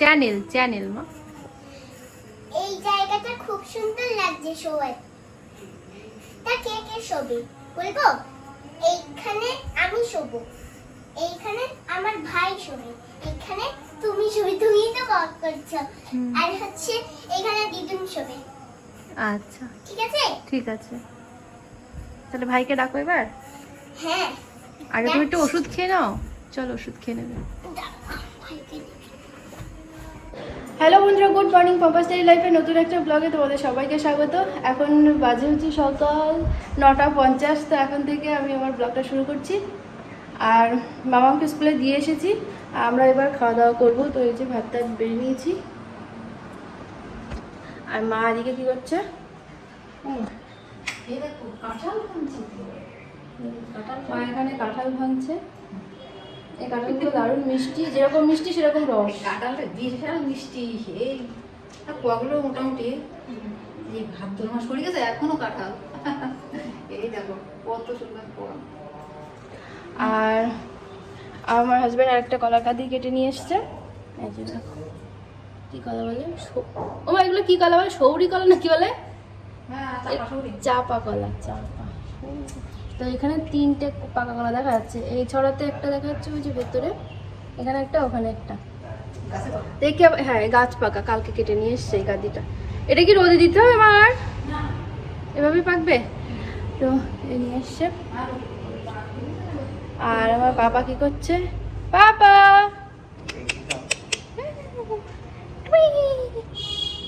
Channel channel মা। এই জায়গাটা খুব সুন্দর লাগছে শোয়ার তা কে কে শোবে? বলব? এইখানে আমি শোবো। এইখানে আমার ভাই শোবে। এখানে তুমি শোবে তুমি তো বক করছ। আর হচ্ছে এখানে দিদুন শোবে। আচ্ছা। ঠিক আছে? ঠিক আছে। তাহলে ভাইকে ডাকো এবার। হ্যাঁ। আগে তুমি একটু ওষুধ খেয়ে নাও। চলো ওষুধ খেয়ে নেবে। ভাইকে। হ্যালো বন্ধুরা গুড মর্নিং পম্পাস ডেলি লাইফে নতুন একটা ব্লগে তোমাদের সবাইকে স্বাগত। এখন বাজে হচ্ছে সকাল নটা পঞ্চাশ তো এখন থেকে আমি আমার ব্লগটা শুরু করছি। আর মামাকে স্কুলে দিয়ে এসেছি আমরা এবার খাওয়া দাওয়া করব। তো এই যে ভাত টাত বেড়ে নিয়েছি। আর মা এদিকে কী করছে? মা এখানে কাঁঠাল ভাঙছে। এই কাঁঠালগুলো দারুণ মিষ্টি যেরকম মিষ্টি সেরকম রস। কাঁঠালটা বিশাল মিষ্টি এই মোটামুটি এই ভাত দু মাস পড়ে গেছে এখনও কাঁঠাল। এই দেখো কত সুন্দর কোয়া আর আমার হাজব্যান্ড আরেকটা কলা কাঁদি কেটে নিয়ে এসছে। এই যে দেখো কি কলা বলে? ও এগুলো কি কলা বলে? সৌরি কলা না কি বলে? হ্যাঁ চাপা কলা চাপা। তো এখানে তিনটে পাকা কলা দেখা যাচ্ছে। এই ছড়াতে একটা দেখা যাচ্ছে ওই যে ভেতরে, এখানে একটা, ওখানে একটা? দেখে হ্যাঁ গাছ পাকা, কালকে কেটে নিয়ে এসছে এই কাঁদিটা এটা কি রোদে দিতে হবে আমার এভাবেই পাকবে? তো এ নিয়ে এসছে। আর আমার পাপা কি করছে?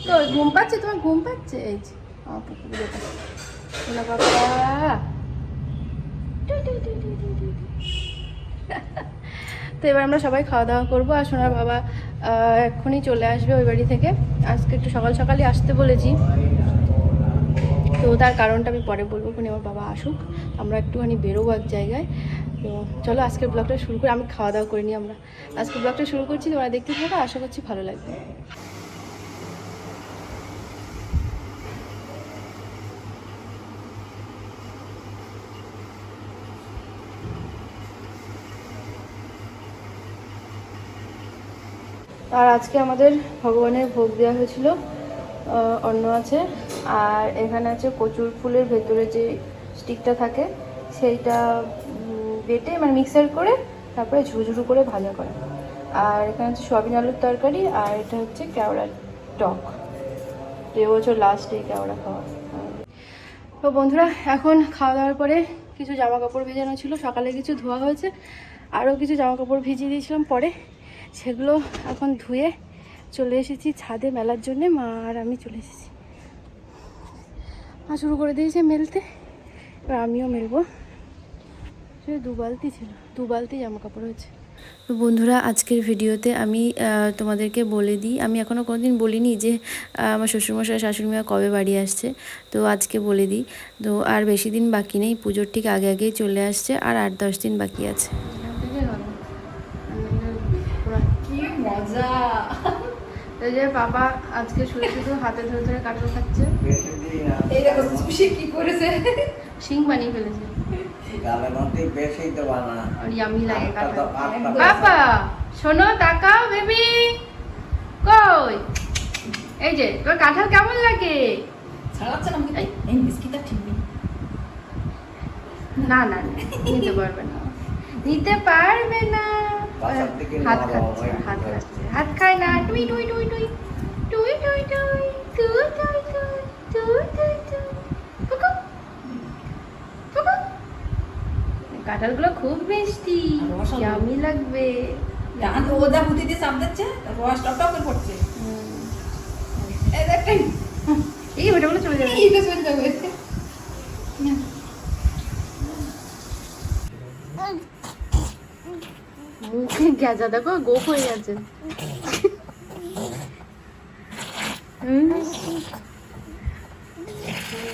কই ঘুম পাচ্ছে? তোমার ঘুম পাচ্ছে? এই যে, আমার পুকুর যেটা তো এবার আমরা সবাই খাওয়া দাওয়া করব আর সোনার বাবা এক্ষুনি চলে আসবে ওই বাড়ি থেকে। আজকে একটু সকাল সকালই আসতে বলেছি। তো তার কারণটা আমি পরে বলব খুনি আমার বাবা আসুক। আমরা একটুখানি বেরোবো এক জায়গায়। তো চলো আজকের ব্লগটা শুরু করি। আমি খাওয়া দাওয়া করে নিই আমরা। আজকের ব্লগটা শুরু করছি, তোমরা দেখতে থাকো। আশা করছি ভালো লাগবে। আর আজকে আমাদের ভগবানের ভোগ দেওয়া হয়েছিল অন্য আছে। আর এখানে আছে কচুর ফুলের ভেতরে যে স্টিকটা থাকে, সেইটা বেটে মানে মিক্সার করে তারপরে ঝুরঝুরু করে ভাজা করে। আর এখানে হচ্ছে সয়াবিন আলুর তরকারি, আর এটা হচ্ছে কেওড়ার টক। তো এবছর লাস্ট কেওড়া খাওয়া। তো বন্ধুরা, এখন খাওয়া দাওয়ার পরে কিছু জামা কাপড় ভেজানো ছিল, সকালে কিছু ধোয়া হয়েছে, আরও কিছু জামা কাপড় ভিজিয়ে দিয়েছিলাম পরে। সেগুলো এখন ধুয়ে চলে এসেছি ছাদে মেলার জন্যে, মা আর আমি চলে এসেছি। মা শুরু করে দিয়েছে মেলতে, এবার আমিও মেলবো। সে দু বালতি ছিল, দু বালতি জামা কাপড় হয়েছে। তো বন্ধুরা, আজকের ভিডিওতে আমি তোমাদেরকে বলে দিই, আমি এখনও কোনোদিন বলিনি যে আমার শ্বশুরমশাই, শাশুড়িমা কবে বাড়ি আসছে। তো আজকে বলে দিই। তো আর বেশি দিন বাকি নেই, পুজোর ঠিক আগে আগেই চলে আসছে, আর আট দশ দিন বাকি আছে কি মজা এই যে বাবা আজকে শুধু শুধু হাতে ধরে ধরে কাটল খাচ্ছে। এই দেখো সুশি কি করেছে? শিং বানিয়ে ফেলেছে। বাবা শোনো তাকাও বেবি। কই? এই যে তোর কাঁঠাল কেমন লাগে? ছাড়াচ্ছে না এই, এই বিস্কিটটা ঠিক নেই। না না নিতে পারবে না। নিতে পারবে না। হাত খাচ্ছে হাত খাচ্ছে। হাত খায় না টুই টুই টুই টুই। টুই টুই টুই টুই টুই টুই টুই কাঁঠালগুলো খুব মিষ্টি ইয়ামি লাগবে। ডান ও যা পুঁতি দিয়ে চাপ দিচ্ছে রস টপ টপ করে পড়ছে। এই দেখটাই এই। ওটা বলে চলে যাবে। এইটা চলে যাবে মুখে গেজা দেখো গোপ হয়ে গেছে।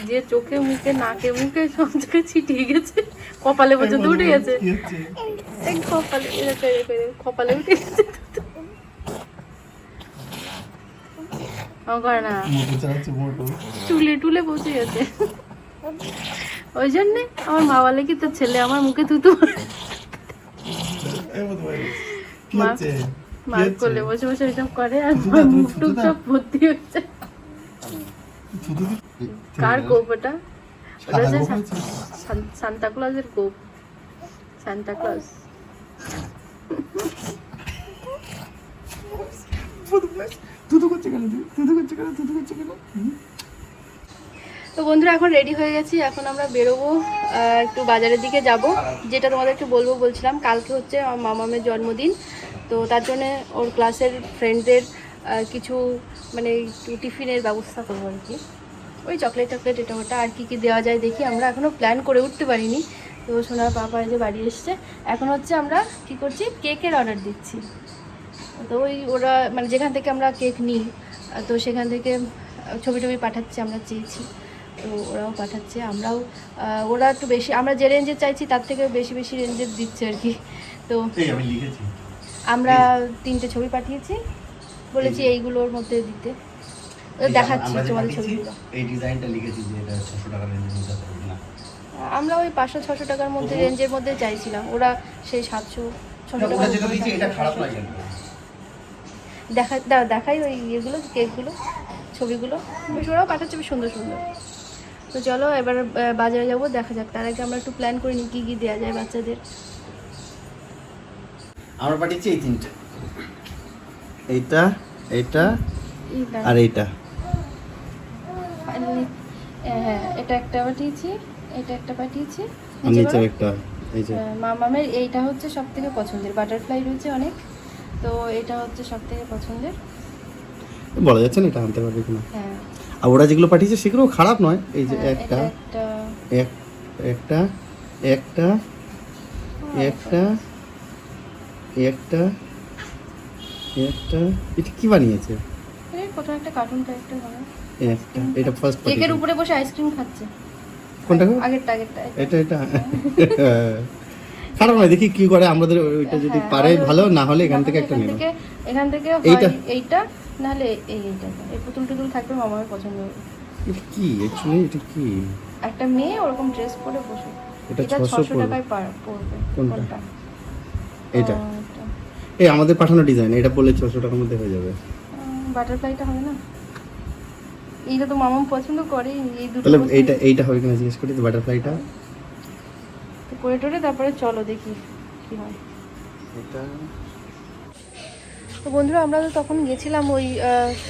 যে চোখে মুখে নাকে মুখে সব জায়গায় ছিটিয়ে গেছে কপালে পর্যন্ত উঠে গেছে। কপালে উঠে গেছে। না চুলে টুলে বসে গেছে ওই জন্যে আমার মা বলে কি তোর ছেলে আমার মুখে থুতু। মা কার গোপ ওটা? ওটা হচ্ছে সান্তাক্লজের গোপ। করছে কেন? তুদু করছে কেন? তুদু করছে কেন? তো বন্ধুরা, এখন রেডি হয়ে গেছি। এখন আমরা বেরোবো একটু বাজারের দিকে যাব। যেটা তোমাদেরকে বলব, বলছিলাম, কালকে হচ্ছে আমার মামামের জন্মদিন। তো তার জন্য ওর ক্লাসের ফ্রেন্ডদের কিছু মানে একটু টিফিনের ব্যবস্থা করব আর কি। ওই চকলেট টকলেট, এটা ওটা, আর কি কি দেওয়া যায় দেখি। আমরা এখনও প্ল্যান করে উঠতে পারিনি। তো সোনার পাপা যে বাড়ি এসছে। এখন হচ্ছে আমরা কি করছি? কেকের অর্ডার দিচ্ছি। তো ওই ওরা মানে যেখান থেকে আমরা কেক নিই, তো সেখান থেকে ছবি টবি পাঠাচ্ছে, আমরা চেয়েছি। তো ওরাও পাঠাচ্ছে আমরাও ওরা একটু বেশি আমরা যে রেঞ্জের চাইছি তার থেকে বেশি বেশি রেঞ্জের দিচ্ছে আর কি। তো আমরা তিনটে ছবি পাঠিয়েছি বলেছি এইগুলোর মধ্যে দিতে। দেখাচ্ছি পাঠিয়েছি, ছবিগুলো। এই ডিজাইনটা লিখেছি যে এটা ছশো টাকা রেঞ্জের মধ্যে আমরা ওই পাঁচশো ছশো টাকার মধ্যে রেঞ্জের মধ্যে চাইছিলাম। ওরা সেই সাতশো ছশো না দেখা দেখাই ওই ইয়েগুলো কেকগুলো ছবিগুলো। বেশ ওরাও পাঠাচ্ছে বেশ সুন্দর সুন্দর। তো চলো এবার বাজারে যাব দেখা যাক। তার আগে আমরা একটু প্ল্যান করে নিই কী কী দেওয়া যায় বাচ্চাদের। আমরা পাঠিয়েছি এই তিনটে। এইটা এইটা আর এইটা। হ্যাঁ এটা একটা পাঠিয়েছি এটা একটা পাঠিয়েছি। নিচে একটা এই যে। মামামের এইটা হচ্ছে সব থেকে পছন্দের। বাটারফ্লাই রয়েছে অনেক তো এটা হচ্ছে সব থেকে পছন্দের। বলা যাচ্ছে না এটা আনতে পারবে কিনা। হ্যাঁ। আর ওরা যেগুলো পাঠিয়েছে সেগুলো খারাপ নয়। এই যে হ্যাঁ, একটা একটা এক একটা একটা একটা একটা একটা এটা কি বানিয়েছে? কোথাও একটা কার্টুন ক্যারেক্টার হবে একটা এটা ফার্স্ট কেকের উপরে বসে আইসক্রিম খাচ্ছে। কোনটা আগেরটা আগেরটা এটা এটা খারাপ নয় দেখি কি করে আমাদের ওইটা যদি হ্যাঁ, পারে ভালো না হলে এখান থেকে একটা নেব এখান থেকে এইটা? এইটা নাহলে এই এইটা এই পুতুল টুতুল থাকবে মামার পছন্দ। হবে এটা কি? অ্যাকচুয়ালি এটা কি? একটা মেয়ে ওরকম ড্রেস পরে বসে। এটা এটা 600 ছশো টাকায় পড়বে কোনটা? এটা। এই আমাদের পাঠানো ডিজাইন এটা বললে ছশো টাকার মধ্যে হয়ে যাবে। বাটারফ্লাইটা হবে না? এইটা তো মামাম পছন্দ করে এই দুটো তাহলে এইটা এইটা হবে কিনা জিজ্ঞেস করি বাটারফ্লাইটা তো করে টোরে তারপরে চলো দেখি কি হয়। এটা তো বন্ধুরা, আমরা তো তখন গেছিলাম ওই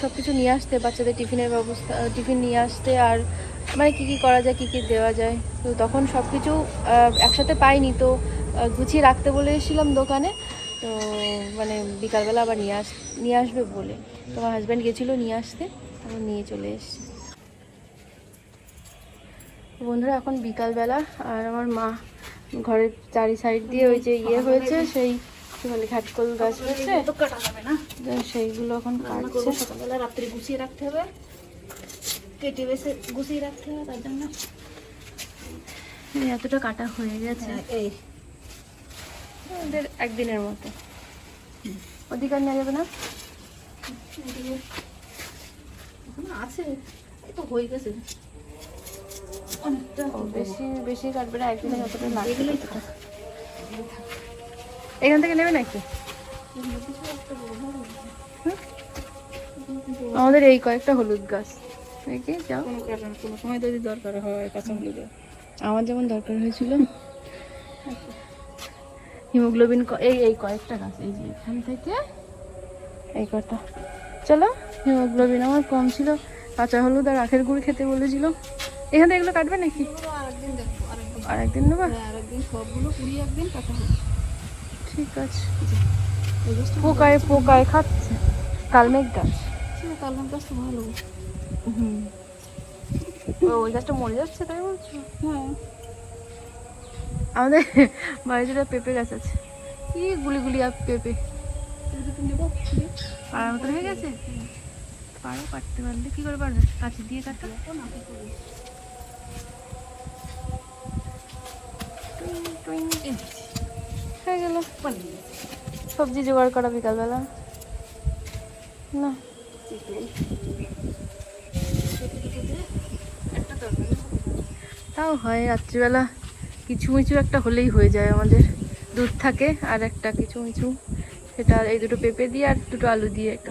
সব কিছু নিয়ে আসতে, বাচ্চাদের টিফিনের ব্যবস্থা টিফিন নিয়ে আসতে, আর মানে কী কী করা যায়, কী কী দেওয়া যায়। তো তখন সব কিছু একসাথে পাইনি, তো গুছিয়ে রাখতে বলে এসেছিলাম দোকানে। তো মানে বিকালবেলা আবার নিয়ে আস, নিয়ে আসবে বলে। তো আমার হাজব্যান্ড গেছিল নিয়ে আসতে, তখন নিয়ে চলে এসছে। বন্ধুরা, এখন বিকালবেলা, আর আমার মা ঘরের চারি সাইড দিয়ে ওই যে ইয়ে হয়েছে, সেই বলে ঘাটকল গাছ হয়েছে। তো কাটা যাবে না। সেইগুলো এখন কাটছে। সকালবেলা রাত্রে গুছিয়ে রাখতে হবে। কেটে বেছে গুছিয়ে রাখতে হবে তার জন্য। এতটা কাটা হয়ে গেছে। এই। ওদের একদিনের মতো। আর নেওয়া যাবে না? আছে। এই তো হয়ে গেছে। অনেকটা বেশি বেশি কাটবে না একদিনে যতটা লাগবে। এখান থেকে নেবে নাকি? আমাদের এই কয়েকটা হলুদ গাছ। নাকি যাও। কোনো সময় যদি দরকার হয় কাঁচা হলুদে আমার যেমন দরকার হয়েছিল। হিমোগ্লোবিন ক- এই এই কয়েকটা গাছ এই যে এখান থেকে এই কটা চলো হিমোগ্লোবিন আমার কম ছিল কাঁচা হলুদ আর আখের গুড় খেতে বলেছিল। এখান থেকে এগুলো কাটবে নাকি? আর একদিন নেবা হ্যাঁ আরেকদিন সবগুলো কুড়িয়ে একদিন কাটা হবে ঠিক আছে। পোকায় পোকায় খাচ্ছে। কালমেঘ গাছ। ছিল কালমান গাছটা ভালো। হুম। ওই গাছটা মরে যাচ্ছে তাই বলছো? হ্যাঁ। আমাদের বাড়িতে পেঁপে গাছ আছে। কি গুলি গুলি আর পেঁপে। তুমি নেব ছিঁড়ে? পাড়ার মতন হয়ে গেছে? পারো কাটতে পারলে কি করে পারবে? কাছে দিয়ে কাটতে। টুইং, টুইং। হয়ে গেল। সবজি জোগাড় করা বিকালবেলা। না। তাও হয় রাত্রিবেলা কিছু মিছু একটা হলেই হয়ে যায় আমাদের। দুধ থাকে আর একটা কিছু মিছু সেটা এই দুটো পেঁপে দিয়ে আর দুটো আলু দিয়ে একটা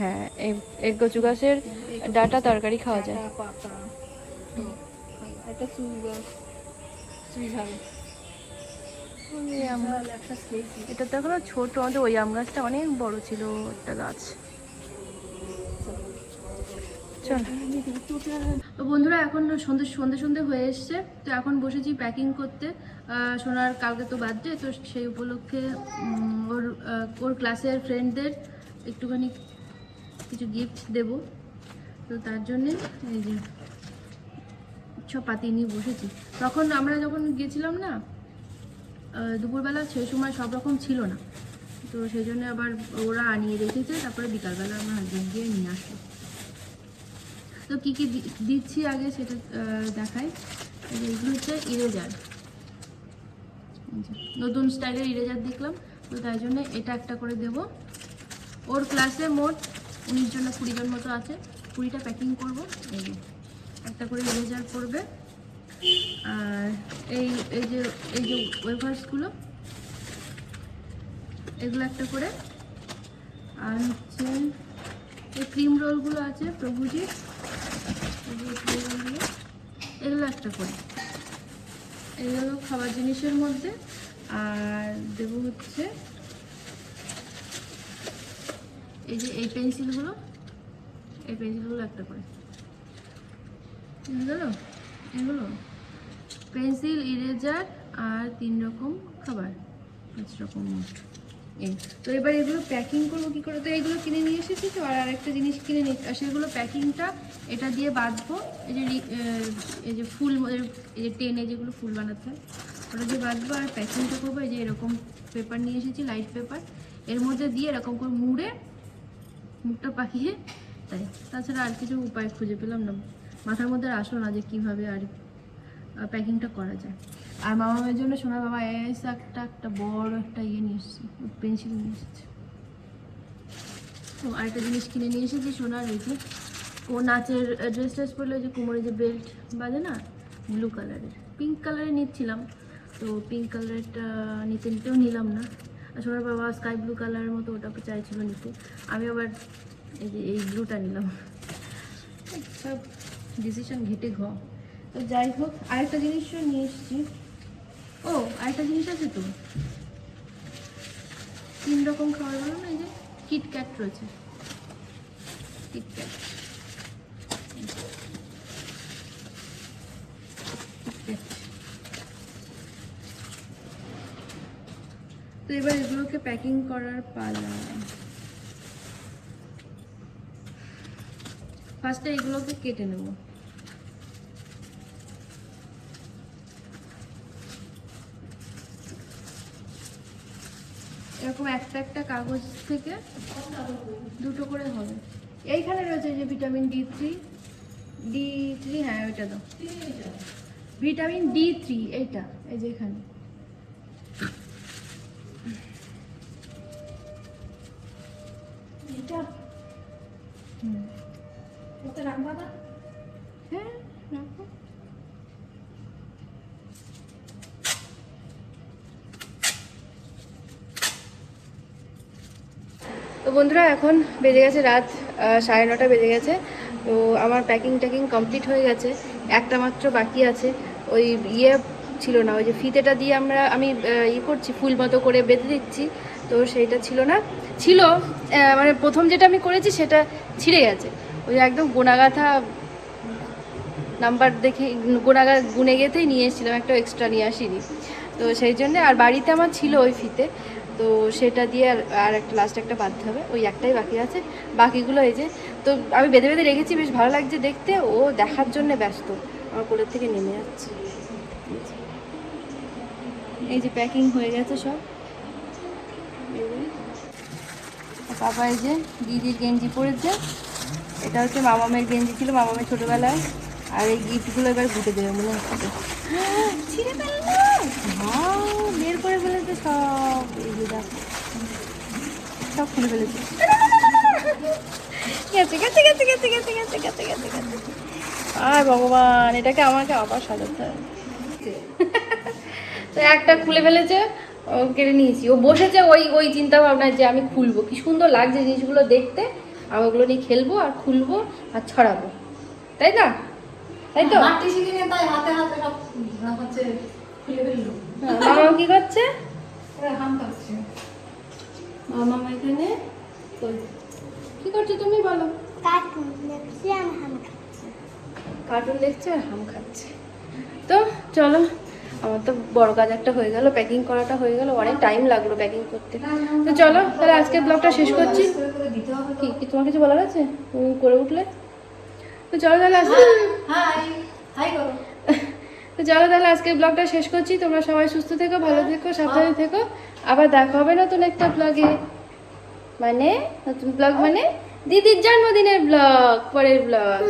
হ্যাঁ এই এই কচু গাছের ডাটা তরকারি খাওয়া যায়। ডাঁটা, আম এটা তো এখনও ছোট, আমাদের ওই আম গাছটা অনেক বড় ছিল, একটা গাছ। তো বন্ধুরা, এখন সন্ধে সন্ধে সন্ধে হয়ে এসছে। তো এখন বসেছি প্যাকিং করতে। সোনার কালকে তো বার্থডে তো সেই উপলক্ষে ওর ওর ক্লাসের ফ্রেন্ডদের একটুখানি কিছু গিফট দেব। তো তার জন্যে এই যে সব পাতি নিয়ে বসেছি। তখন আমরা যখন গেছিলাম না দুপুরবেলা সেই সময় সব রকম ছিল না। তো সেই জন্য আবার ওরা আনিয়ে রেখেছে, তারপরে বিকালবেলা আমার হাজব্যান্ড গিয়ে নিয়ে আসলো তো কী কী দিচ্ছি আগে সেটা দেখাই। এগুলো হচ্ছে ইরেজার নতুন স্টাইলের ইরেজার দেখলাম, তো তাই জন্য এটা একটা করে দেব। ওর ক্লাসে মোট উনিশ জন কুড়ি জন মতো আছে। কুড়িটা প্যাকিং করব। একটা করে ইরেজার করবে আর এই এই যে এই যে ওয়েফার্সগুলো এগুলো একটা করে। আর হচ্ছে এই ক্রিম রোলগুলো আছে প্রভুজির এগুলো একটা করে। এগুলো খাবার জিনিসের মধ্যে। আর দেবো হচ্ছে এই যে, এই পেন্সিলগুলো এই পেন্সিলগুলো একটা করে। এগুলো এগুলো? পেন্সিল, ইরেজার আর তিন রকম খাবার, পাঁচ রকম এই। তো এবার এগুলো প্যাকিং করব কি করে? তো এগুলো কিনে নিয়ে এসেছি তো, আর আরেকটা জিনিস কিনে নিয়ে আর সেগুলো প্যাকিংটা এটা দিয়ে বাঁধবো। এই যে এই যে ফুল এই যে টেনে যেগুলো ফুল বানাতে হয়, ওটা দিয়ে বাঁধবো। আর প্যাকিংটা করব, এই যে এরকম পেপার নিয়ে এসেছি, লাইট পেপার। এর মধ্যে দিয়ে এরকম করে মুড়ে, মুখটা পাকিয়ে, তাই। তাছাড়া আর কিছু উপায় খুঁজে পেলাম না। মাথার মধ্যে আসলো না যে কীভাবে আর প্যাকিংটা করা যায়। আর মামা মামের জন্য সোনার বাবা এস একটা একটা বড় একটা ইয়ে নিয়ে এসেছে, পেন্সিল নিয়ে এসেছে। তো আরেকটা জিনিস কিনে নিয়ে এসেছি সোনার, এই যে ও নাচের ড্রেস ট্রেস পরলে যে কোমরে যে বেল্ট বাজে না ব্লু কালারের পিঙ্ক কালারে নিচ্ছিলাম, তো পিঙ্ক কালারটা নিতে নিতেও নিলাম না। আর সোনার বাবা স্কাই ব্লু কালারের মতো ওটা চাইছিল নিতে। আমি আবার এই যে এই ব্লুটা নিলাম। সব ডিসিশন ঘেটে ঘ। তো যাই হোক, আরেকটা জিনিসও নিয়ে এসেছি। ও, আরেকটা জিনিস আছে তো? তিন রকম খাবার বলো না, এই যে কিটক্যাট রয়েছে। কিটক্যাট তো এবার এগুলোকে প্যাকিং করার পালা। ফার্স্টে এগুলোকে কেটে নেব। এরকম একটা একটা কাগজ থেকে দুটো করে হবে। এইখানে রয়েছে যে vitamin D three D three হ্যাঁ ওইটা দাও। ভিটামিন ডি থ্রি এইটা এই যে এখানে। এটা? হুম। হ্যাঁ রাখো তো বন্ধুরা এখন বেজে গেছে রাত সাড়ে নটা বেজে গেছে। তো আমার প্যাকিং ট্যাকিং কমপ্লিট হয়ে গেছে। একটা মাত্র বাকি আছে। ওই ইয়ে ছিল না ওই যে ফিতেটা দিয়ে আমরা আমি ইয়ে করছি ফুল মতো করে বেঁধে দিচ্ছি। তো সেইটা ছিল না। ছিল মানে প্রথম যেটা আমি করেছি সেটা ছিঁড়ে গেছে। ওই একদম গোনাগাথা নাম্বার দেখে গোনাগা গুনে গেতেই নিয়ে এসেছিলাম, একটা এক্সট্রা নিয়ে আসিনি। তো সেই জন্যে, আর বাড়িতে আমার ছিল ওই ফিতে, তো সেটা দিয়ে আর আর একটা লাস্ট একটা বাঁধতে হবে, ওই একটাই বাকি আছে। বাকিগুলো এই যে, তো আমি বেঁধে বেঁধে রেখেছি, বেশ ভালো লাগছে দেখতে, ও দেখার জন্য ব্যস্ত, আমার কোলের থেকে নেমে যাচ্ছে। এই যে। প্যাকিং হয়ে গেছে সব। পাপা এই যে দিদির গেঞ্জি পরেছে। এটা হচ্ছে মামামের গেঞ্জি ছিল মামামের ছোটবেলায়। আর এই গিফটগুলো এবার ঘুটে দেবে মনে হচ্ছে ছিঁড়ে ফেলল বের করে ফেলেছে সব। এই যে দেখো সব খুলে ফেলেছে। গেছে গেছে গেছে গেছে গেছে গেছে গেছে গেছে গেছে। আর ভগবান এটাকে আমাকে আবার সাজাতে হবে তো একটা খুলে ফেলেছে ও কেড়ে নিয়েছি। ও বসেছে ওই ওই চিন্তা ভাবনায় যে আমি খুলবো। কি সুন্দর লাগছে জিনিসগুলো দেখতে। আমি ওগুলো নিয়ে খেলব আর খুলবো আর ছড়াবো। তাই না? তাই তো? হাঁটতে শিখে নিয়ে তাই হাতে হাতে সব হচ্ছে খুলে ফেলল। মামা কি করছে? মামা এখানে? কি করছ তুমি বলো? কার্টুন দেখছিলাম হাম খাচ্ছে। কার্টুন দেখছে আর হাম খাচ্ছে। তো চলো আমার তো বড় কাজ একটা হয়ে গেল প্যাকিং করাটা হয়ে গেল অনেক টাইম লাগল প্যাকিং করতে। তো চলো তাহলে আজকের ব্লগটা শেষ করছি। কি কি তোমার কিছু বলার আছে? করে উঠলে? তো চলো তাহলে আজকে তো চলো তাহলে আজকে ব্লগটা শেষ করছি। তোমরা সবাই সুস্থ থেকো ভালো থেকো সাবধানে থেকো। আবার দেখা হবে নতুন একটা ব্লগে মানে নতুন ব্লগ মানে দিদির জন্মদিনের ব্লগ পরের ব্লগ